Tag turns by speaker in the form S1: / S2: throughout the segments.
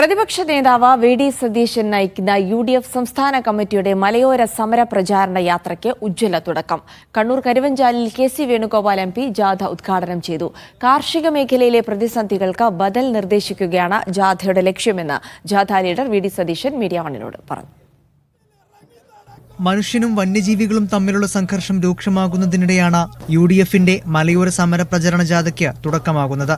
S1: പ്രതിപക്ഷ നേതാവ് V D Satheesan നയിക്കുന്ന യു ഡി എഫ് സംസ്ഥാന കമ്മിറ്റിയുടെ മലയോര സമര പ്രചാരണ യാത്രയ്ക്ക് ഉജ്ജ്വല തുടക്കം. Kannur കരുവഞ്ചാലിൽ K C Venugopal M P ജാഥ ഉദ്ഘാടനം ചെയ്തു. കാർഷിക മേഖലയിലെ പ്രതിസന്ധികൾക്ക് ബദൽ നിർദ്ദേശിക്കുകയാണ് ജാഥയുടെ ലക്ഷ്യമെന്ന് ജാഥ leader V D Satheesan media വണ്ണിനോട് പറഞ്ഞു.
S2: മനുഷ്യനും വന്യജീവികളും തമ്മിലുള്ള സംഘർഷം രൂക്ഷമാകുന്നതിനിടെയാണ് യു ഡി എഫിന്റെ മലയോര സമര പ്രചരണ ജാഥയ്ക്ക് തുടക്കമാകുന്നത്.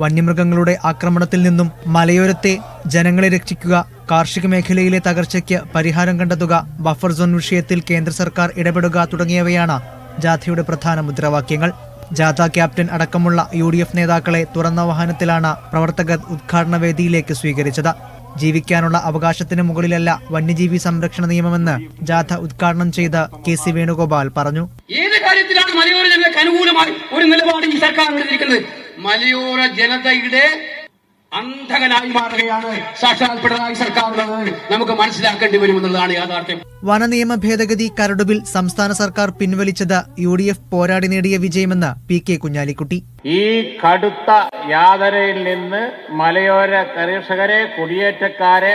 S2: വന്യമൃഗങ്ങളുടെ ആക്രമണത്തിൽ നിന്നും മലയോരത്തെ ജനങ്ങളെ രക്ഷിക്കുക കാർഷിക മേഖലയിലെ തകർച്ചയ്ക്ക് പരിഹാരം കണ്ടെത്തുക ബഫർ സോൺ വിഷയത്തിൽ കേന്ദ്ര സർക്കാർ ഇടപെടുക തുടങ്ങിയവയാണ് ജാഥയുടെ പ്രധാന മുദ്രാവാക്യങ്ങൾ. ജാഥ ക്യാപ്റ്റൻ അടക്കമുള്ള യു ഡി എഫ് നേതാക്കളെ തുറന്ന വാഹനത്തിലാണ് പ്രവർത്തകർ ഉദ്ഘാടന വേദിയിലേക്ക് സ്വീകരിച്ചത്. ജീവിക്കാനുള്ള അവകാശത്തിന് മുകളിലല്ല വന്യജീവി സംരക്ഷണ നിയമമെന്ന് ജാഥ ഉദ്ഘാടനം ചെയ്ത കെ സി വേണുഗോപാൽ പറഞ്ഞു.
S3: ഏത് കാര്യത്തിലാണ് മലയോര ജനങ്ങൾക്ക് അനുകൂലമായി ഒരു നിലപാട് ഈ സർക്കാർ മലയോര ജനതയുടെ അന്ധകനായി മാറുകയാണ് സാക്ഷാൽ പിണറായി സർക്കാർ നമുക്ക് മനസ്സിലാക്കേണ്ടി വരുമെന്നുള്ളതാണ് യാഥാർത്ഥ്യം.
S2: വനനിയമ ഭേദഗതി കരടുബിൽ സംസ്ഥാന സർക്കാർ പിൻവലിച്ചത് യു ഡി എഫ് പോരാടി നേടിയ വിജയമെന്ന് പി കെ കുഞ്ഞാലിക്കുട്ടി.
S4: ഈ കടുത്ത യാതനയിൽ നിന്ന് മലയോര കർഷകരെ കുടിയേറ്റക്കാരെ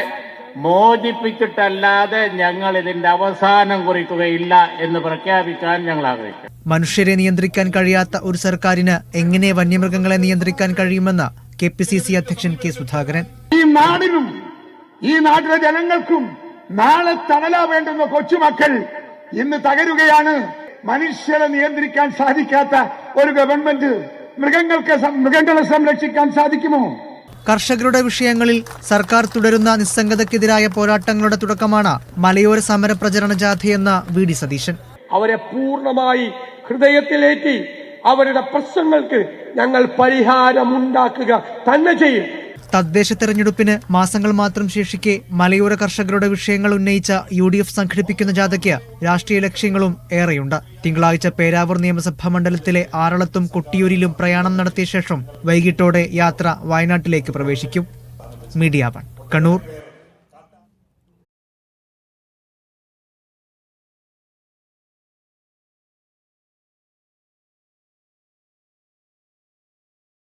S4: മോചിപ്പിച്ചിട്ടല്ലാതെ ഞങ്ങൾ ഇതിന്റെ അവസാനം കുറിക്കുകയില്ല എന്ന് പ്രഖ്യാപിക്കാൻ ഞങ്ങൾ ആഗ്രഹിക്കുന്നു
S2: മനുഷ്യരെ നിയന്ത്രിക്കാൻ കഴിയാത്ത ഒരു സർക്കാരിന് എങ്ങനെ വന്യമൃഗങ്ങളെ നിയന്ത്രിക്കാൻ കഴിയുമെന്ന് കെ പി സി സി അധ്യക്ഷൻ കെ സുധാകരൻ.
S5: ഈ നാടിനും ഈ നാട്ടിലെ ജനങ്ങൾക്കും നാളെ തണലാ വേണ്ടുന്ന കൊച്ചുമക്കൾ ഇന്ന് തകരുകയാണ്. മനുഷ്യരെ നിയന്ത്രിക്കാൻ സാധിക്കാത്ത ഒരു ഗവൺമെന്റ് മൃഗങ്ങൾക്ക് മൃഗങ്ങളെ സംരക്ഷിക്കാൻ സാധിക്കുമോ?
S2: കർഷകരുടെ വിഷയങ്ങളിൽ സർക്കാർ തുടരുന്ന നിസ്സംഗതക്കെതിരായ പോരാട്ടങ്ങളുടെ തുടക്കമാണ് മലയോര സമര പ്രചരണ ജാഥയെന്ന വി ഡി സതീശൻ.
S6: അവരെ പൂർണമായി ഹൃദയത്തിലേറ്റി അവരുടെ പ്രശ്നങ്ങൾക്ക് ഞങ്ങൾ പരിഹാരമുണ്ടാക്കുക തന്നെ ചെയ്യും.
S2: തദ്ദേശ തെരഞ്ഞെടുപ്പിന് മാസങ്ങൾ മാത്രം ശേഷിക്കെ മലയോര കർഷകരുടെ വിഷയങ്ങൾ ഉന്നയിച്ച യു ഡി എഫ് സംഘടിപ്പിക്കുന്ന ജാഥയ്ക്ക് രാഷ്ട്രീയ ലക്ഷ്യങ്ങളും ഏറെയുണ്ട്. തിങ്കളാഴ്ച പേരാവൂർ നിയമസഭാ മണ്ഡലത്തിലെ ആറളത്തും കൊട്ടിയൂരിലും പ്രയാണം നടത്തിയ ശേഷം വൈകിട്ടോടെ യാത്ര വയനാട്ടിലേക്ക് പ്രവേശിക്കും. Media one Kannur.